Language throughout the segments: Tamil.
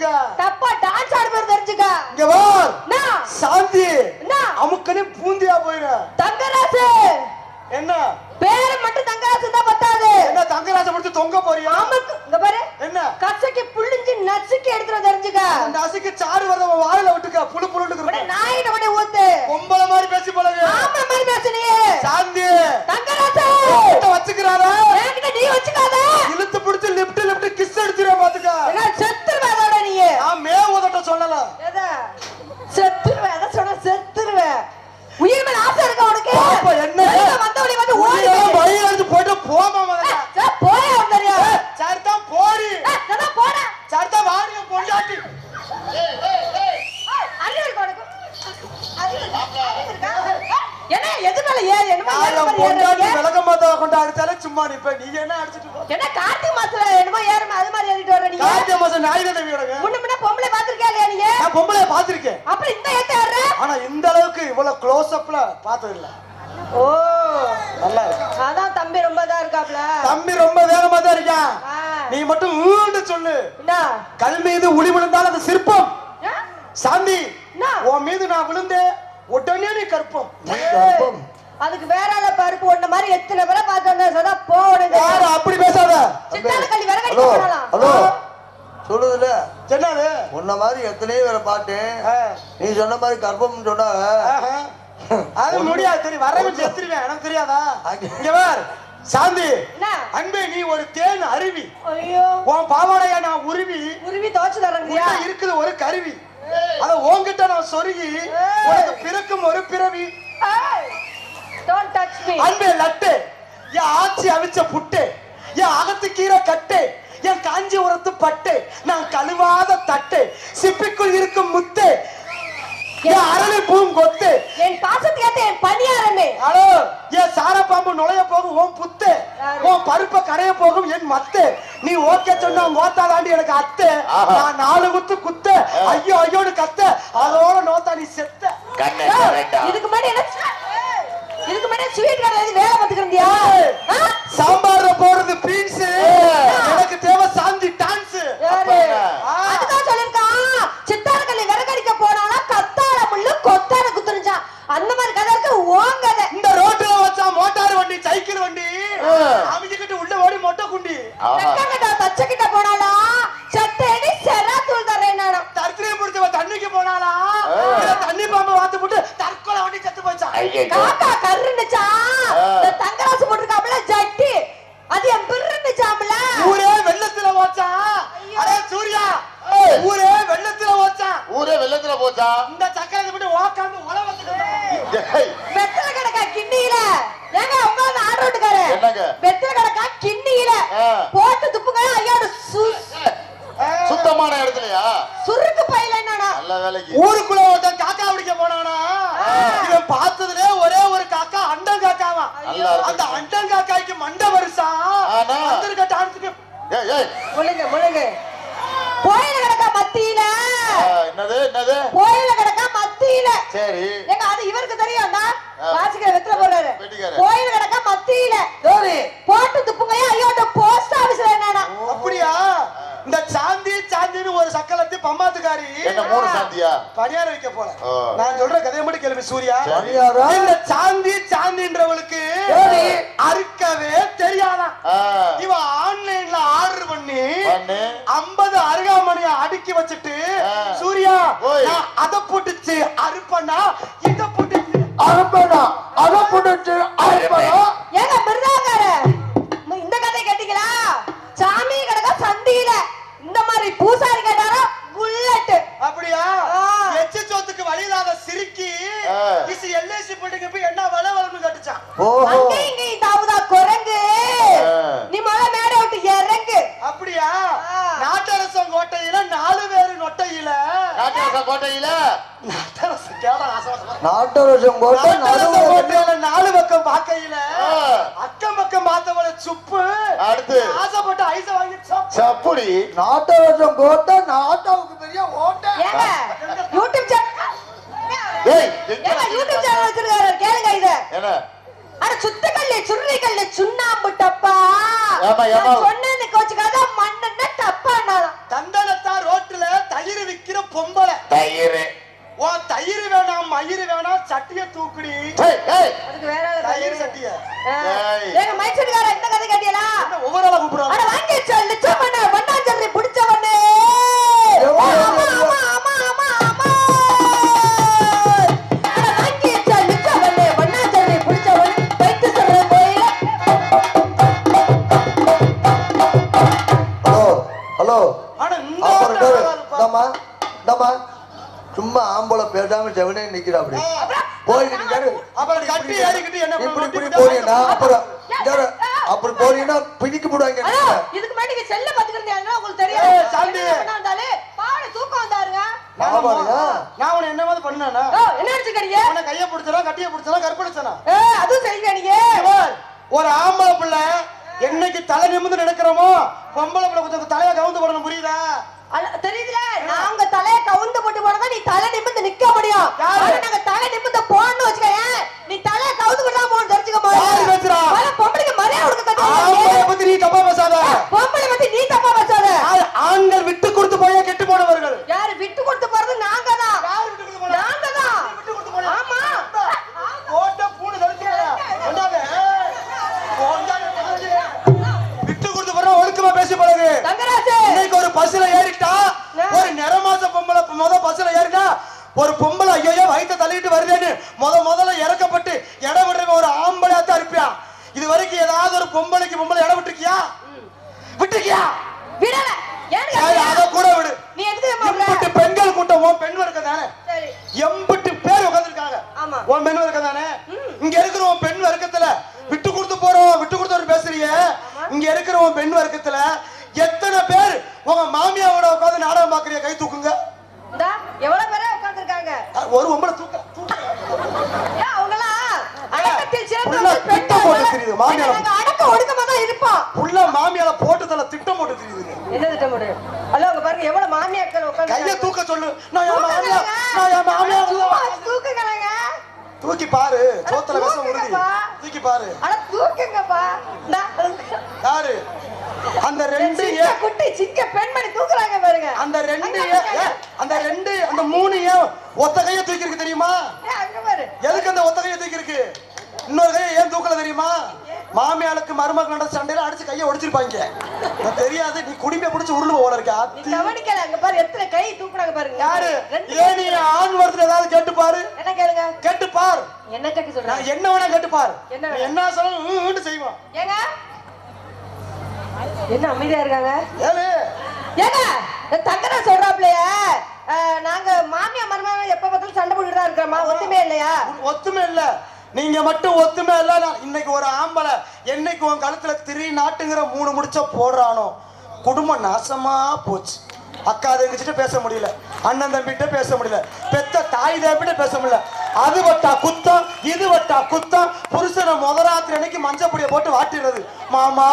தப்பா டான்ஸ் தெரிஞ்சுக்க. இங்க சாந்தி. என்ன? அமுக்கனே பூந்தியா போயிரு. தங்கராசு. என்ன? பேரு மட்டும் தங்கராசு தான் பத்தாது. என்ன தங்கராஜ முடிச்சு தொங்க போறியா? ஆமாக்கு இங்க பாரு. என்ன? கசக்கி புள்ளிஞ்சு நசுக்கி எடுத்துற தெரிஞ்சுக்க. அந்த அசிக்கு சாறு வரத உன் வாயில விட்டுக்க புழு புழுன்னு உடனே இருக்கு நாயிட்ட உடனே ஊத்து பொம்பளை மாதிரி பேசி பழகு ஆமா மாதிரி பேசு நீ சாந்தி தங்கராசு கிட்ட வச்சுக்கிறாரா என்கிட்ட நீ வச்சுக்காத இழுத்து பிடிச்சு லிப்ட் லிப்ட் கிஸ் அடிச்சிருவா பாத்துக்க என்ன செத்துருவேன் அதோட நீ நான் மே உதட்ட சொல்லல எத செத்துருவேன் எதை சொன்ன செத்துருவேன் உயிர் மேல ஆசை இருக்கா உனக்கு அப்ப என்ன வெளியில வந்தவனி வந்து ஓடி உயிரை வயிறு அடிச்சு போயிட்டு போமா முதல்ல போய தெரியும் சரிதான் போடி நான் போறேன் சரிதான் வாடிய பொண்டாட்டி அறிவு இருக்கா உனக்கு அறிவு இருக்கா? அறிவு இருக்கா? என்ன எது மேல ஏறு என்னமோ நான் ஏறு என் மாதிரி பொண்டாட்டி ஏறுறீங்க? விளக்க மாத்தா கொண்டு அடிச்சாலே சும்மா நிப்ப நீ என்ன அடிச்சிட்டு போ என்ன கார்த்திகை மாசத்துல என்னமோ ஏறுமா அது மாதிரி ஏறிட்டு வர நீங்க கார்த்திகை மாசம் நாய் தடவி விடுங்க முன்ன முன்ன பொம்பளை பாத்திருக்கியா இல்லையா நீங்க நான் பொம்பளைய பாத்திருக்கேன் அப்புறம் இந்த ஏத்த ஏறுற ஆனா இந்த அளவுக்கு இவ்வளவு க்ளோஸ் அப்ல பார்த்தது இல்ல ஓ. நல்லா இருக்கு. அதான் தம்பி ரொம்ப இதா இருக்காப்ல. தம்பி ரொம்ப வேகமா தான் இருக்கான். நீ மட்டும் ஊண்டு சொல்லு. என்ன? கல் மீது உளி விழுந்தால் அது சிற்பம்? சாந்தி? உன் மீது நான் விழுந்தேன் உடனே நீ கற்பம். அதுக்கு வேற ஆள பருப்பு ஒண்ண மாதிரி எத்தனை பேரை பார்த்து சதா போடுங்க. அப்படி பேசாத? சித்தான கல்வி போனாலாம் ஹலோ சொல்லுதுல என்னது? உன்ன மாதிரி எத்தனையோ பார்த்தேன். ஆ, நீ சொன்ன மாதிரி கர்ப்பம் சொன்னா. அது முடியாது தெரியும். வரவன் செத்துருவேன். எனக்கு தெரியாதா? இங்க பார். சாந்தி. என்ன? அன்பே நீ ஒரு தேன் அருவி. ஐயோ. உன் பாவாடைய நான் உருவி. உருவி துவச்சு தரங்கயா உள்ள இருக்குது ஒரு கருவி. அத உன்கிட்ட நான் சொருகி உனக்கு பிறக்கும் ஒரு பிறவி. டோன்ட் டச் மீ அன்பே லட்டு. என் ஆச்சி அவிச்ச புட்டு. என் அகத்து கீரை கட்டு. என் காஞ்சி உரத்து பட்டு நான் கழுவாத தட்டு சிப்பிக்குள் இருக்கும் முத்து என் அரளி பூங்கொத்து என் பாசத்துக்கு என் பணியாரமே. ஹலோ என் சார பாம்பு நுழைய போகும் உன் புத்து? உன் பருப்ப கரைய போகும் என் மத்து. நீ ஓகே சொன்னா ஓத்தா தாண்டி எனக்கு அத்தை. நான் நாலு குத்து குத்த. ஐயோ ஐயோன்னு கத்த. அதோட நோத்தா நீ செத்த. இதுக்கு முன்னாடி என்ன இதுக்கு முன்னாடி ஸ்வீட் இருந்து வேலை பார்த்துக்கிறந்தியா ஏய். சாம்பார்ல போடுறது பீன்ஸ் எனக்கு தேவை சாந்தி டான்ஸ் யாரு அப்ப அதுதான் சொல்லிருக்கான் சித்தார கல்லி விறகடிக்க போனாலும் கத்தாழ முள்ளு கொத்தார குத்துருச்சான் அந்த மாதிரி கதை இருக்கு ஓன் கதை இந்த ரோட்ல வச்சா மோட்டார் வண்டி சைக்கிள் வண்டி அமைஞ்சுக்கிட்டு உள்ள ஓடி மொட்டை குண்டி ஆஹா. தச்சக்கிட்ட போனாலும் சட்டேடி செரா தூள் தரேன் நானும். தண்ணிக்கு போனாலா தண்ணி பாம்பு வாத்து போட்டு தற்கொலை வண்டி செத்து போச்சான். காக்கா கருன்னுச்சா ஆ. இந்த தங்கராசு போட்டிருக்காப்புல ஜட்டி அது என் பிறன்னுச்சாம்ல ஊரே வெள்ளத்துல ஓச்சான் ஐயோ. அடே சூர்யா ஏய். ஊரே வெள்ளத்துல ஓச்சான் ஊரே வெள்ளத்துல போச்சா இந்த சக்கரத்தை விட்டு ஓக்காந்து உழவத்துக்கு டேய், வெத்தலை கிடக்கா கிண்ணியில ஏங்க உங்க ஆர்டர் விட்டுக்காரு என்னங்க? வெத்தலை கிடக்கா கிண்ணியில ஆ. போட்டு துப்புங்க ஐயோட சு சுத்தமான இடத்துலயா சுருக்கு பையில என்னடா நல்ல வேலைக்கு ஊருக்குள்ள ஒருத்தன் காக்கா பிடிக்க போனானா இவன் பார்த்ததுலே ஒரே ஒரு காக்கா அண்டன் காக்காவா நல்லா இருக்கு. அந்த அண்டன் காக்காய்க்கு மண்டை வருஷா ஆனா? வந்திருக்க டான்ஸுக்கு ஏய் ஏய். முழுங்க முழுங்க. கோயில கிடக்கா மத்தியில. என்னது என்னது? கோயில கிடக்கா மத்தியில. சரி. ஏங்க அது இவருக்கு தெரியும்டா. வாசிக்கிற வெத்தலை போடுறாரு. கோயில கிடக்கா மத்தியில. போட்டு துப்புங்க ஐயோட போஸ்ட் ஆபீஸ்ல என்னடா அப்படியா? இந்த சாந்தி சாந்தின்னு ஒரு சக்கலத்து பம்மாத்துக்காரி என்ன மூணு சாந்தியா பணியார வைக்க போல. நான் சொல்ற கதையை மட்டும் கேள்வி சூர்யா? இந்த சாந்தி சாந்தின்றவளுக்கு. அறுக்கவே தெரியாதான் இவ ஆன்லைன்ல ஆர்டர் பண்ணி. ஐம்பது அருகாமணிய அடுக்கி வச்சுட்டு. சூர்யா அதை போட்டுச்சு அறுப்பண்ணா இதை போட்டுச்சு அறுப்படா அதை போட்டு அறுப்படா ஏங்க மிருதாக்கார இந்த கதை கேட்டீங்களா சாமி கிடக்கா சந்தியில இந்த மாதிரி பூசாரி கேட்டாரா புல்லட் அப்படியா ஆ. எச்சு சோத்துக்கு வழி இல்லாத சிரிக்கி ஆ. இஸ் எல்ஐசி போட்டுக்கு போய் என்ன வள வளர்னு கட்டுச்சான் ஓஹோ அங்க இங்க தாவுதா குரங்கு ஆ. நீ மொத மேடை விட்டு இறங்கு அப்படியா ஆ. நாட்டரசம் கோட்டையில நாலு பேரு நொட்டையில நாட்டியாச கோட்டையில நாட்டரசம் கேடா ஆசை நாட்டரசம் போட்டு நாலு பக்கம் பார்க்கையில. அக்கம் பக்கம் பார்த்தவள சுப்பு. அடுத்து. ஆசைப்பட்டு ஐச வாங்கி சாப்பிட்டு சப்புடி. நாட்டரசம் போட்டா நாட்டாவுக்கு பெரிய ஓட்டை. யூடியூப் சேனல் யூடியூப் சேனல் வச்சிருக்காரு. கேளுங்க இத. என்ன? அட சுத்தக்கல்லு சுருளிக்கல்லு சுண்ணாம்பு டப்பா. ஏம்மா? நான் சொன்னேன்னு கோச்சுக்காத மண்ணுன்னா டப்பானாலும் தந்தனத்தா ரோட்டுல பொம்பளை. தயிர். உன் தயிர் வேணாம் மயிர் வேணாம் சட்டிய தூக்குடி ஏய், ஏய், அதுக்கு வேற தயிர். சட்டிய ஆ. ஏய். ஏங்க மைசூர்கார இந்த கதை கேட்டியலா ஒவ்வொரு ஆளா கூப்பிடுறாங்க பேசாம செவனே நிக்கிற அப்படி. போய். அப்புறம் கட்டி ஏறிக்கிட்டு என்ன இப்படி பண்ணணும்? இப்படி போறீங்கன்னா அப்புறம். அப்படி போறீங்கன்னா பிடிக்க போடுவாங்க இதுக்கு முன்னாடி செல்ல பாத்துக்கிறீங்க உங்களுக்கு தெரியும் சாந்தி. என்ன பாட தூக்கம் வந்தாருங்க? நான் உன்னை என்னமாவது பண்ணேனா? ஓ என்ன நினைச்சுக்கிறீங்க? உன்னை கைய பிடிச்சனா கட்டிய பிடிச்சனா கற்பழிச்சனா? ஏ அதுவும் செய்வீங்க நீங்க. ஒரு ஆம்பளை பிள்ளை என்னைக்கு தலை நிமிந்து நடக்கிறோமோ பொம்பளை பிள்ளை கொஞ்சம் தலையை கவுந்து போடணும் புரியுதா? தெரியுதுல? நாங்க தலைய கவுந்து போட்டு போனதா நீ தலை நிமிந்து நிக்க முடியும். நாங்க தலை நிமிந்து போன்னு வச்சுக்கேன் நீ தலைய கவுந்து போட்டு தான் தெரிஞ்சுக்க? போது பொம்பளைக்கு மரியாதை கொடுக்க ஆம்பளை பத்தி நீ தப்பா பேசாத. பொம்பளை பத்தி நீ தப்பா பேசாத. ஆண்கள் விட்டு கொடுத்து போய் கெட்டு போனவர்கள். யாரு விட்டு கொடுத்து முத பஸ்ல ஏறினா ஒரு பொம்பளை ஐயோ வயித்தை தள்ளிட்டு வருதேன்னு முத முதல்ல இறக்கப்பட்டு இடம் விடுறவன் ஒரு ஆம்பளையா தான் இருப்பியான் இது வரைக்கும் ஏதாவது ஒரு பொம்பளைக்கு பொம்பளை இடம் விட்டுருக்கியா? விட்டுருக்கியா? விடல? அத கூட விடு. விடுற? எம்பிட்டு பெண்கள் கூட்டம் பெண் வர்க்க தானே? எம்பிட்டு பேர் உட்கார்ந்திருக்காங்க ஆமா. உன் பெண் வர்க்க தானே? இங்க இருக்கிற உன் பெண் வர்க்கத்துல விட்டு கொடுத்து போறோம் விட்டு கொடுத்து பேசுறிய? இங்க இருக்கிற உன் பெண் வர்க்கத்துல எத்தனை பேர் உங்க மாமியாவோட உட்கார்ந்து நாடகம் பாக்குறிய கை தூக்குங்க இந்தா எவ்வளவு பேரா உட்கார்ந்திருக்காங்க அஹ் ஒரு பொம்பளை தூக்க திட்டம் போட்டு தெரியுது, மாமியால போட்டு. தல திட்டம் போட்டு தெரியுதுங்க. என்ன திட்டம் ஹலோ அங்க பாருங்க எவ்வளவு மாமியாக்கள் உட்கார்ந்து கைய தூக்க சொல்லு. நான் என் மாமியா நான் என் மாமியார் தூக்குங்களாங்க தூக்கி பாரு. சோத்துல விஷம். தூக்கி பாரு. அட தூக்குங்கப்பா. யாரு? அந்த ரெண்டு குட்டி சிங்க பெண்மணி தூக்குறாங்க பாருங்க. அந்த ரெண்டு அந்த ரெண்டு அந்த மூணு ஏன் ஒத்த கைய தூக்கி இருக்கு தெரியுமா? ஏய், அங்க பாரு. எதுக்கு அந்த ஒத்த கைய தூக்கி இருக்கு இன்னொரு கையை ஏன் தூக்கல தெரியுமா? மாமியாளுக்கு மருமகள் நடந்த சண்டையில அடிச்சு கையை ஒடிச்சிருப்பாங்க. தெரியாது. நீ குடிமையை பிடிச்சு உருளுவ போல இருக்க. கவனிக்கல அங்க பாரு எத்தனை கை தூக்குறாங்க பாருங்க. யாரு? ஏன் நீ ஆண் வரத்துல ஏதாவது கேட்டு பாரு. என்ன கேளுங்க? கேட்டு பார். என்ன கேட்க சொல்றாங்க நான் என்ன வேணா கேட்டு பார். என்ன? என்ன சொல்லணும் செய்வான். ஏங்க? என்ன அமைதியா இருக்காங்க? ஏழு ஏங்க தங்கரா சொல்றாப்லைய. நாங்க மாமியா மருமகன் எப்ப பார்த்தாலும் சண்டை போட்டுட்டு தான் இருக்கிறோமா ஒத்துமே இல்லையா? ஒத்துமை இல்ல. நீங்க மட்டும் ஒத்துமை இல்ல. இன்னைக்கு ஒரு ஆம்பளை. என்னைக்கு உன் கழுத்துல திரி நாட்டுங்கிற மூணு முடிச்ச போடுறானோ குடும்பம் நாசமா போச்சு. அக்கா தங்கச்சிட்ட பேச முடியல. அண்ணன் தம்பிகிட்ட பேச முடியல. பெத்த தாய் தம்பிட்ட பேச முடியல. அது வட்டா குத்தம் இது வட்டா குத்தம் புருஷனை முதராத்திரி அன்னைக்கு மஞ்சப்பொடியை போட்டு வாட்டிடுறது. மாமா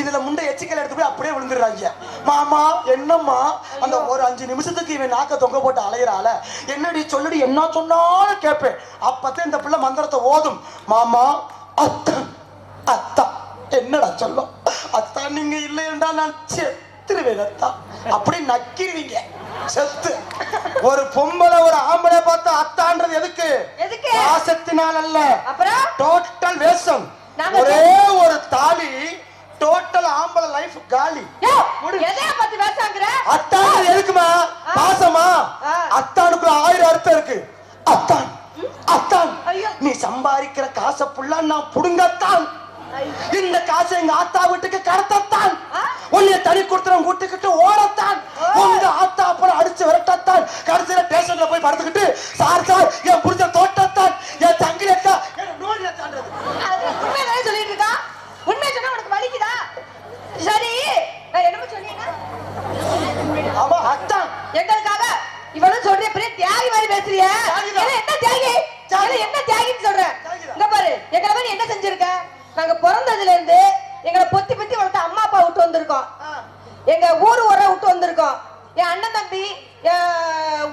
இதுல முண்டை எச்சிக்கல் எடுத்து போய் அப்படியே விழுந்துடுறாங்க. மாமா என்னம்மா? அந்த ஒரு அஞ்சு நிமிஷத்துக்கு இவன் நாக்க தொங்க போட்டு அலையிறாள. என்னடி சொல்லுடி என்ன சொன்னாலும் கேட்பேன். அப்பதான் இந்த பிள்ளை மந்திரத்தை ஓதும். மாமா அத்தன் அத்தா என்னடா சொல்லும்? அத்தா நீங்க இல்லையண்டா நான் செத்துருவேன் அத்தா. அப்படி நக்கிருவீங்க செத்து. ஒரு பொம்பளை ஒரு ஆம்பளை பார்த்தா அத்தான்றது எதுக்கு? எதுக்கு? பாசத்தினால் அல்ல அப்புறம்? டோட்டல் வேஷம். ஒரே ஒரு தாலி டோட்டல் ஆம்பளை லைஃப் காலி. எதைய பத்தி பேசாங்கிற? அத்தான் எதுக்குமா? பாசமா. அத்தானுக்குள்ள ஆயிரம் அர்த்தம் இருக்கு. அத்தான் அத்தான். ஐயோ. நீ சம்பாதிக்கிற காசை புள்ளா நான் புடுங்கத்தான். இந்த காசை எங்க ஆத்தா வீட்டுக்கு கடத்தத்தான்? உன்னை தனி கொடுத்துறவன் கூட்டுக்கிட்டு ஓடத்தான். உங்க ஆத்தா அப்புறம் அடிச்சு விரட்டத்தான். கடைசியில ஸ்டேஷன்ல போய் படுத்துக்கிட்டு சார் சார் என் புரிஞ்ச தோட்டத்தான் என் தங்கி அக்கா என்ன நோய் தாண்டது அது உண்மைதானே சொல்லிட்டு இருக்கா உண்மை சொன்னா உனக்கு வலிக்குதா சரி நான் என்னமோ சொன்னீங்க அவ அத்தான் எங்களுக்காக இவனும் சொல்றிய பெரிய தியாகி மாதிரி பேசுறிய தியாகிதான். ஏன்னா என்ன தியாகி தியாகி. ஏன்னா என்ன தியாகின்னு சொல்றேன் தியாகிதான். இங்க பாரு எங்களை மாதிரி என்ன செஞ்சிருக்க நாங்க பிறந்ததுல இருந்து எங்களை பொத்தி பொத்தி வளர்த்த அம்மா அப்பா விட்டு வந்திருக்கோம் எங்க ஊர் உர விட்டு வந்திருக்கோம் என் அண்ணன் தம்பி என்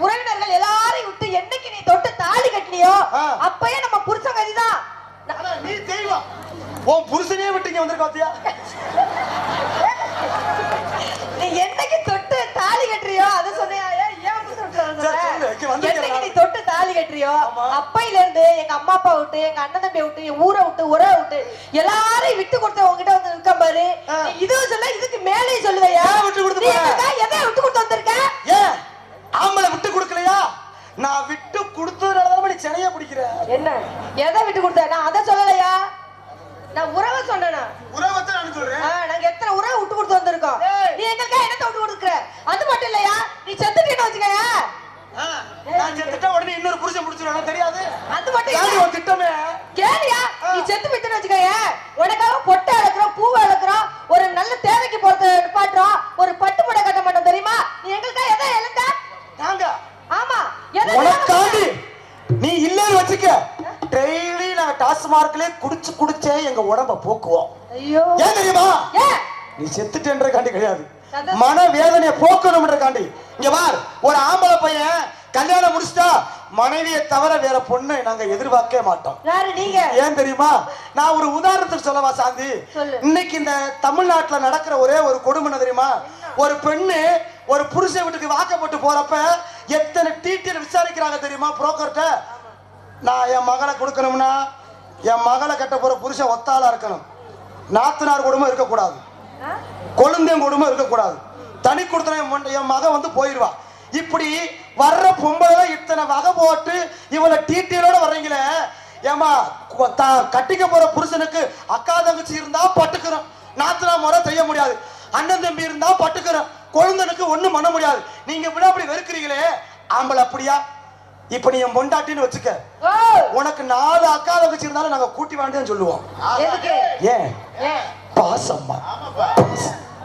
உறவினர்கள் எல்லாரையும் விட்டு என்னைக்கு நீ தொட்டு தாலி கட்டினியோ ஆ. அப்பயே நம்ம புருஷன் கதிதான் ஆனா நீ தெய்வம் உன் புருஷனே விட்டு இங்க வந்திருக்க பாத்தியா நீ என்னைக்கு தொட்டு தாலி கட்டுறியோ அதை சொன்னியா ஏன் ஏன் புருஷன் விட்டு ஆமா. அப்பையில இருந்து எங்க அம்மா அப்பா விட்டு எங்க அண்ணன் தம்பி விட்டு என் ஊரை விட்டு உரை விட்டு எல்லாரையும் விட்டு கொடுத்த உங்ககிட்ட வந்து இருக்க பாரு. இதுவும் சொல்ல இதுக்கு மேலேயும் சொல்லுவையா ஏன் விட்டு கொடுத்து எதை விட்டு கொடுத்து வந்திருக்க? ஏன்? ஆம்பளை விட்டு கொடுக்கலையா? நான் விட்டு கொடுத்ததுனால நீ சிலைய பிடிக்கிற. என்ன? எதை விட்டு கொடுத்த? நான் அதை சொல்லலையா? நான் உறவை சொன்னேனா? உறவத்தை நான் சொல்றேன் நாங்க எத்தனை உறவை விட்டு கொடுத்து வந்திருக்கோம். நீ எங்களுக்கா என்னத்தை விட்டு கொடுக்குற? அது மட்டும் இல்லையா? நீ செத்துட்டேன்னு வச்சுக்கயா ஆ, நான் செத்துட்டா உடனே இன்னொரு புருஷன் முடிச்சிருவாங்க தெரியாது? அது மட்டும் ஏன் இல்ல. உன் திட்டமே? கேளியா? நீ செத்து போயிட்டு வச்சுக்கோய. உனக்காக பொட்டை அழுக்கிறோம் பூவை அழுக்கிறோம் ஒரு நல்ல தேவைக்கு போறது நிப்பாட்டுறோம். ஒரு பட்டு புடவை கட்ட மாட்டோம் தெரியுமா? நீ எங்களுக்கா எதை இழந்த நாங்க. ஆமா. எதை உனக்காண்டி. நீ இல்லைன்னு வச்சுக்க. டெய்லி நாங்க டாஸ்மார்க்லயே குடிச்சு குடிச்சே எங்க உடம்ப போக்குவோம். ஐயோ. ஏன் தெரியுமா? நீ செத்துட்டேன்றக்காண்டி கிடையாது. மன வேதனையை போக்கணும்ன்றக்காண்டி இங்க பார் ஒரு ஆம்பளை பையன் கல்யாணம் முடிச்சிட்டா மனைவியை தவிர வேற பொண்ணை நாங்க எதிர்பார்க்கவே மாட்டோம். யாரு நீங்க? ஏன் தெரியுமா? நான் ஒரு உதாரணத்துக்கு சொல்லவா சாந்தி. இன்னைக்கு இந்த தமிழ்நாட்டுல நடக்கிற ஒரே ஒரு கொடுமை தெரியுமா? ஒரு பெண்ணு ஒரு புருஷன் வீட்டுக்கு வாக்கப்பட்டு போறப்ப எத்தனை டீட்டெயில் விசாரிக்கிறாங்க தெரியுமா புரோக்கர்ட்ட நான் என் மகளை கொடுக்கணும்னா என் மகளை கட்ட போற புருஷன் ஒத்தாளா இருக்கணும். நாத்தனார் குடும்பம் இருக்கக்கூடாது. ஆ? கொழுந்தன் குடும்பம் இருக்கக்கூடாது. தனி கொடுத்தன என் மகன் வந்து போயிடுவா இப்படி வர்ற பொம்பளை இத்தனை வகை போட்டு இவளை டீட்டெயிலோட வர்றீங்களே? ஏமா கட்டிக்க போற புருஷனுக்கு அக்கா தங்கச்சி இருந்தா பட்டுக்கிறோம். நாத்தனா முறை செய்ய முடியாது. அண்ணன் தம்பி இருந்தா பட்டுக்கிறோம். கொழுந்தனுக்கு ஒண்ணும் பண்ண முடியாது. நீங்க இப்படி அப்படி வெறுக்கிறீங்களே? ஆம்பளை அப்படியா? இப்ப நீ என் பொண்டாட்டின்னு வச்சுக்க. உனக்கு நாலு அக்கா தங்கச்சி இருந்தாலும் நாங்க கூட்டி வேண்டாம்னு சொல்லுவோம். ஏன்? பாசம்மா.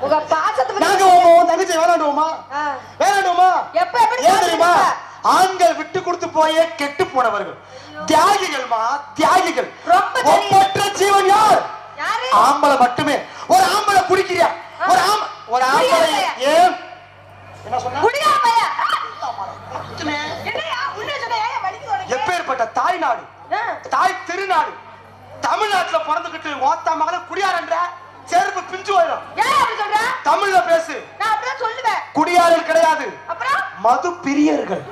உங்க பாசத்தை நாங்க உன் தங்கச்சி வேணாண்டுவோமா? ஆ. வேணாண்டுவோமா? எப்ப எப்படி தெரியுமா? ஆண்கள் விட்டு கொடுத்து போயே கெட்டு போனவர்கள். தியாகிகள்மா தியாகிகள். ஒப்பற்ற ஜீவன் யார்? ஆம்பளை மட்டுமே. ஒரு ஆம்பளை குடிக்கிறியா? ஒரு ஆம் ஒரு ஆம்பளை? ஏன்? என்ன சொன்ன? எப்பேற்பட்ட தாய் நாடு ஆ. தாய் திருநாடு. தமிழ்நாட்டுல பிறந்துகிட்டு ஓத்தா மகளை குடியாரன்ற? செருப்பு பிஞ்சு போயிடும். ஏன் அப்படி சொல்ற? தமிழ்ல பேசு. நான் அப்படிதான் சொல்லுவேன். குடியாரர் கிடையாது. அப்புறம்? மது பிரியர்கள்.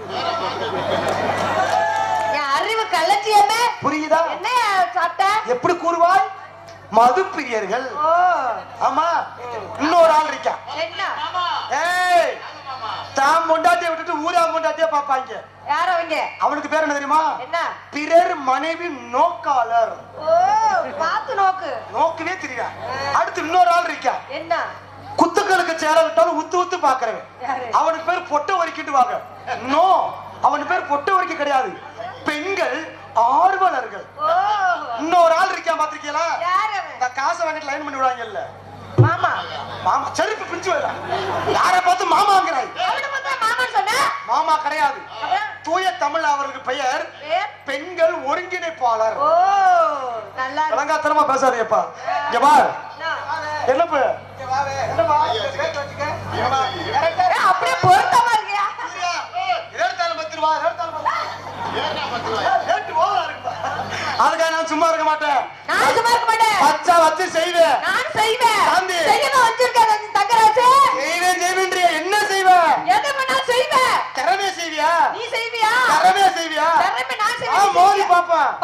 என் அறிவு கள்ளச்சியமே புரியுதா? என்ன சாப்பிட்ட எப்படி கூறுவாய்? மது பிரியர்கள். ஓ. ஆமா. இன்னொரு ஆள் இருக்கா? என்ன? ஏய் தாம் பொண்டாட்டியை விட்டுட்டு ஊரா பொண்டாட்டியா பாப்பாங்க யார் அவங்க? அவனுக்கு பேர் என்ன தெரியுமா? என்ன? பிறர் மனைவி நோக்காளர். ஓ பார்த்து நோக்கு. நோக்கவே தெரியல அடுத்து இன்னொரு ஆள் இருக்கா என்ன குத்துக்களுக்கு சேர விட்டாலும் உத்து உத்து பாக்குறவன்? அவனுக்கு பேர் பொட்டை வரிக்கிட்டு வாங்க நோ அவனுக்கு பேர் பொட்டை வரிக்க கிடையாது. பெண்கள் ஆர்வலர்கள். இன்னொரு ஆள் இருக்கா பாத்திருக்கீங்களா இந்த காசை வாங்கிட்டு லைன் பண்ணி விடுவாங்கல்ல மாமா. மாமா செருப்பு பிஞ்சு வரல யாரை பார்த்து மாமாங்கிறாய் மாமான்னு சொன்ன? மாமா கிடையாது. தூய தமிழ் அவருக்கு பெயர்? பெண்கள் ஒருங்கிணைப்பாளர். ஓ நல்லா. விளங்காத்தனமா பேசாதேப்பா இங்க பார்? என்னப்பு? அப்படியே பொருத்தமா இருக்கியா இருபத்தாலு பத்து ரூபா, இருபத்தாலு பத்து ரூபா. ரேட்டு over ஆ இருக்குப்பா. அதுக்காக நான் சும்மா இருக்க மாட்டேன் நான் சும்மா இருக்க மாட்டேன் பச்சா வச்சு செய்வேன் நான் செய்வேன் சாந்தி. செய்யணும் வச்சிருக்கேன் தங்கராஜு செய்வேன் செய்வேன்றிய என்ன செய்வேன் எதை வேணாலும் செய்வேன் திறமைய செய்வியா நீ செய்வியா திறமைய செய்வியா திறமை நான் செய்வேன் மோதி பாத்துருவோம்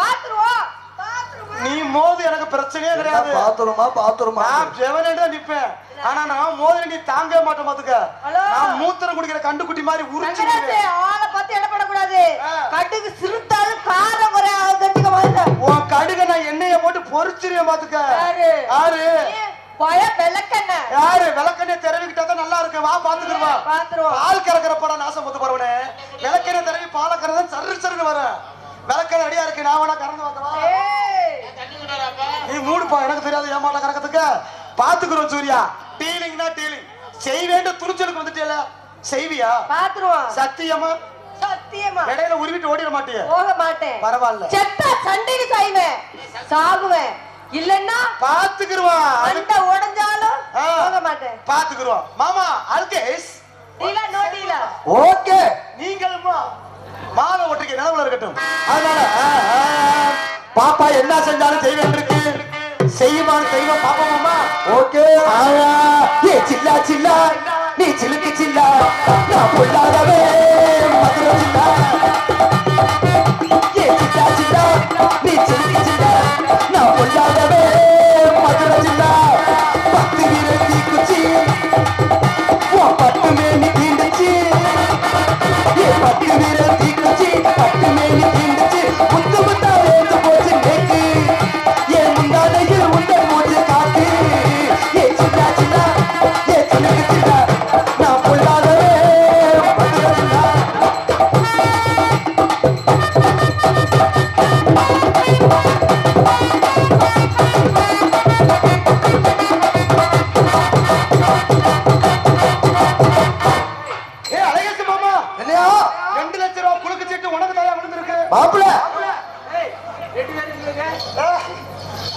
நீ மோதி எனக்கு பிரச்சனையே கிடையாது. பாத்துருமா பாத்துருமா? நான் ஜெவனே தான் நிப்பேன். ஆனா நான் மோதிர நீ தாங்கவே மாட்டேன் பாத்துக்க. நான் மூத்திரம் குடிக்கிற கண்டு குட்டி மாதிரி உரிச்சு ஆளை பார்த்து என்ன பண்ணக்கூடாது? ஆ. கட்டுக்கு சிறுத்தாலும் காரம் குறை கட்டிக்க மாதிரி உன் கடுக நான் எண்ணெய போட்டு பொரிச்சிருவேன் பாத்துக்க. யாரு? யாரு? பய விளக்கண்ண யாரு? விளக்கண்ணே திறவிக்கிட்டா தான் நல்லா இருக்கு. வா பாத்துக்கிறவா பாத்துருவோம். பால் கறக்கிற படம் நாசம் பத்து போறவனே விளக்கண்ணே திறவி பாலை கறதான் சரு சருன்னு வர. விளக்கண்ண ரெடியா இருக்கு நான் வேணா கறந்து ஏய். நீ மூடுப்பா எனக்கு தெரியாது ஏமால கறக்கிறதுக்கு. பாத்துக்கிறோம் சூர்யா. டீலிங்னா டீலிங் செய்வேண்ட துணிச்சலுக்கு வந்துட்டேல செய்வியா? பாத்துருவோம். சத்தியமா? சத்தியமா. இடையில உருவிட்டு ஓடிட மாட்டிய. போக மாட்டேன். பரவாயில்ல. செத்தா சண்டைக்கு சாய்வேன். சாகுவேன். இல்லன்னா பாத்துக்கிருவா. சண்டை உடைஞ்சாலும். போக மாட்டேன். பாத்துக்கிருவோம் மாமா அல்கேஸ் டீலா நோ டீலா ஓகே. நீங்களுமா? மாலை ஒட்டிக்க நிலவுல இருக்கட்டும். அதனால ஆ, பாப்பா என்ன செஞ்சாலும் செய்வேன் இருக்கு. செய்யுமான்னு செய்வோம் பாப்போமா ஓகே. ஆயா ஏ சில்லா சில்லா. நீ சிலுக்கு சில்லா. நான் பொல்லாதவே. மதுரை சில்லா. ஏ சில்லா சில்லா. நீ சிலுக்கு சில்லா. நான் பொல்லாதவே. மதுரை சில்லா. பத்து வீரத்தி குச்சி. உன் பட்டு மேனி தீண்டுச்சு ஏ பட்டு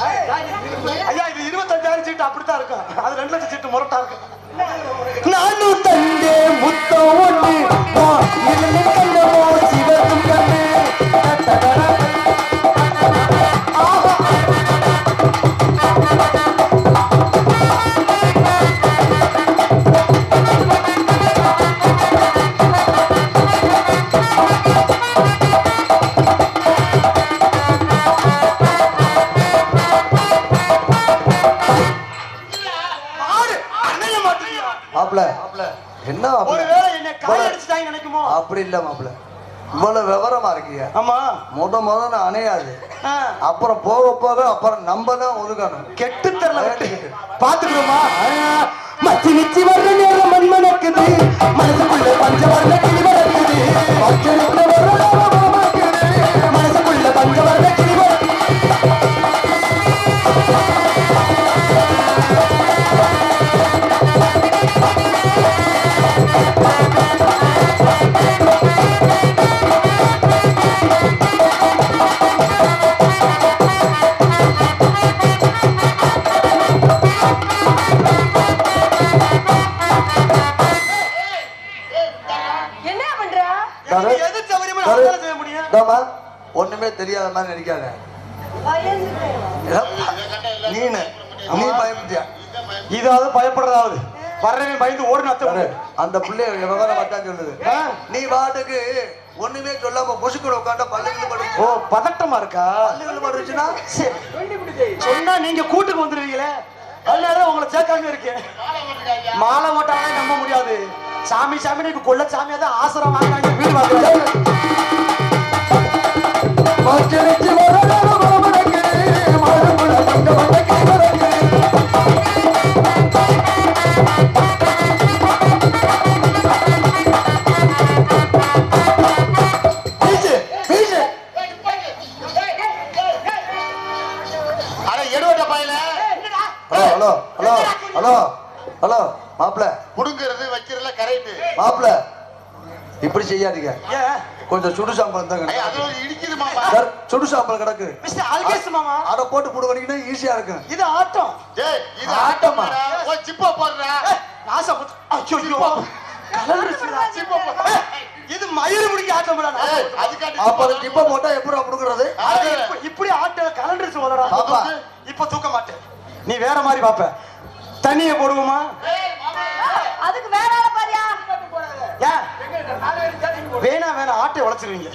ஐயா இது இருபத்தஞ்சாயிரம் சீட்டு அப்படித்தான் இருக்கும். அது ரெண்டு லட்சம் சீட்டு முரட்டா இருக்கும். நானும் தந்தே முத்தம் ஒன்று மாப்பிள்ள என்ன அப்படி இல்ல மாப்பிள்ள இவ்வளவு விவரமா இருக்கீங்க. ஆமா. முத முத நான் அணையாது. அப்புறம் போக போக அப்புறம் நம்ம தான் ஒதுக்கணும் கெட்டு விட்டு. பாத்துக்கிறோமா மச்சி நிச்சி வர்ற நேரம் மண் மணக்குது மனசுக்குள்ள பஞ்ச வர்ண கிளி மச்சி மணக்குது. மனசுக்குள்ள பஞ்ச வர்ண கிளி வளர்க்குது. மாதிரி நடிக்காத. நீனு. நீ பயப்பட்டியா இதாவது பயப்படுறதாவது. வர்றவன் பயந்து ஓடுன அத்தை. அந்த பிள்ளை விவகாரம் மட்டும் சொல்லுது. நீ பாட்டுக்கு ஒண்ணுமே சொல்லாம முசுக்குள்ள உட்காந்தா பள்ளிகள் படுச்சு ஓ பதட்டமா இருக்கா? பள்ளிகள் படுச்சுன்னா. சொன்னா நீங்க கூட்டுக்கு வந்துருவீங்களே. அதனால உங்களை சேர்க்காம இருக்கேன். மாலை ஓட்டாலே நம்ப முடியாது. சாமி சாமி நீங்க கொள்ள சாமியா தான் ஆசிரம் வாங்குறாங்க. வீடு வாங்குறாங்க. மாப்பிள்ள. புடுங்கிறது வைக்கிறதுல கரெக்ட் மாப்பிள்ள இப்படி செய்யாதீங்க. ஏன்? கொஞ்சம் சுடு சாம்பல் தான் ஐயா அது இடிக்குது மாமா. சார் சுடு சாம்பல் கிடக்கு. மிஸ்டர் அல்கேஸ் மாமா. அதை போட்டு புடுவனீங்கன்னா ஈஸியா இருக்கும். இது ஆட்டம். டேய் இது ஆட்டமா? ஓ சிப்பா போடுறா. ஏய், நாசம் ஐயோ. ஏய், இது மயிறு முடிக்க ஆட்டம் ஏய் அதுக்காண்டி அப்புறம் டிப்ப போட்டா எப்படி புடுங்குறது? அது இப்படி ஆட்ட கலண்டுருச்சு போலடா. பாப்பா. இப்ப தூக்க. மாட்டேன். நீ வேற மாதிரி பாப்ப. தண்ணிய போடுவோமா? அதுக்கு வேற ஆளை பாரியா? ஏன்? வேணா வேணா ஆட்டை உழைச்சிருவீங்க